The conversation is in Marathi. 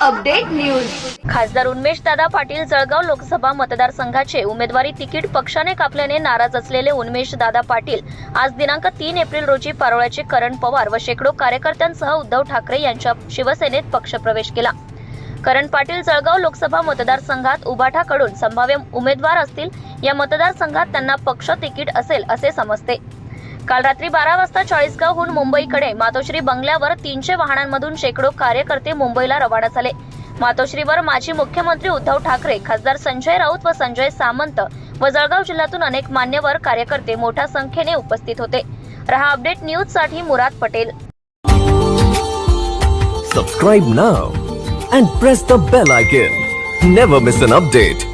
Update news. खासदार उन्मेश दादा पाटील जळगाव लोकसभा मतदारसंघाचे उमेदवारी तिकीट पक्षाने कापल्याने नाराज असलेले उन्मेश दादा पाटील आज दिनांक तीन एप्रिल रोजी पारोळ्याचे करण पवार व शेकडो कार्यकर्त्यांसह उद्धव ठाकरे यांच्या शिवसेनेत पक्षप्रवेश केला. करण पाटील जळगाव लोकसभा मतदारसंघात उबाठाकडून संभाव्य उमेदवार असतील या मतदारसंघात त्यांना पक्ष तिकीट असेल असे समजते. काल रात्री बारा वाजता चाळीसगावहून मुंबईकडे मातोश्री बंगल्यावर तीनशे वाहनांमधून शेकडो कार्यकर्ते मुंबईला रवाना झाले. मातोश्रीवर माजी मुख्यमंत्री उद्धव ठाकरे खासदार संजय राऊत व संजय सामंत व जळगाव जिल्ह्यातून अनेक मान्यवर कार्यकर्ते मोठ्या संख्येने उपस्थित होते. रहा अपडेट न्यूजसाठी Murad Patel. Subscribe now and press the bell icon never miss an update